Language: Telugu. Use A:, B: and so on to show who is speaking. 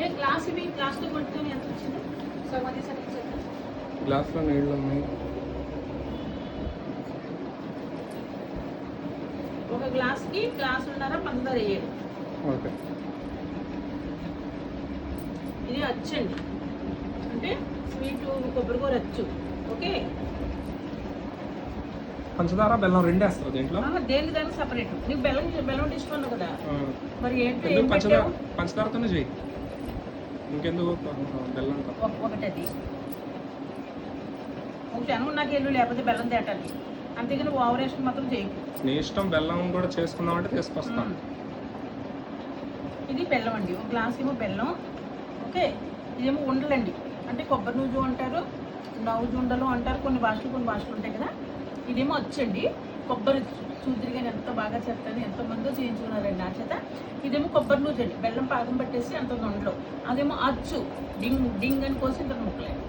A: ఏ గ్లాస్ ఇవి? గ్లాస్తో కొట్టుకొని ఎంత వచ్చింది? సగం సగం.
B: గ్లాస్లో నీళ్ళు ఉన్నాయి.
A: ఒక గ్లాస్కి గ్లాస్ ఉన్నారా పంచదార వేయాలి
B: ఓకే.
A: ఇది అచ్చండి. అంటే స్వీట్ కొబ్బరికూర అచ్చు. ఓకే?
B: పంచదార బెల్లం రెండు వేస్తారు దీంట్లో
A: దేనికి దానికి సపరేట్ నీకు బెల్లం బెల్లం ఉన్నావు కదా. మరి ఏంటి?
B: పంచదార? పంచదారతోనే చెయ్యి ఇంకెందుకు బెల్లం తో?
A: ఒక- ఒకటి జనం నాకు ఎల్లు లేకపోతే బెల్లం తేటాలి. అంతేగాని ఓవరేషన్ మాత్రం చేయకు
B: నీ ఇష్టం బెల్లం కూడా చేసుకుందామంటే తీసుకొస్తాను
A: ఇది బెల్లం అండి. ఒక గ్లాస్ ఏమో బెల్లం. ఓకే. ఇదేమో ఉండలండి. అంటే కొబ్బరి నూజు అంటారు నవ్వుజు ఉండలు అంటారు కొన్ని భాషలు కొన్ని భాషలు ఉంటాయి కదా. ఇదేమో వచ్చండి కొబ్బరి చూదిరిగా ఎంత బాగా చెప్తాను ఎంతో మందో చేయించుకున్నారండి నా చేత ఇదేమో కొబ్బరి నూజండి. బెల్లం పాకం పట్టేసి అంత దొండలో అదేమో అచ్చు. డింగ్ డింగ్ అని కోసి ఇంత ముక్కలేదు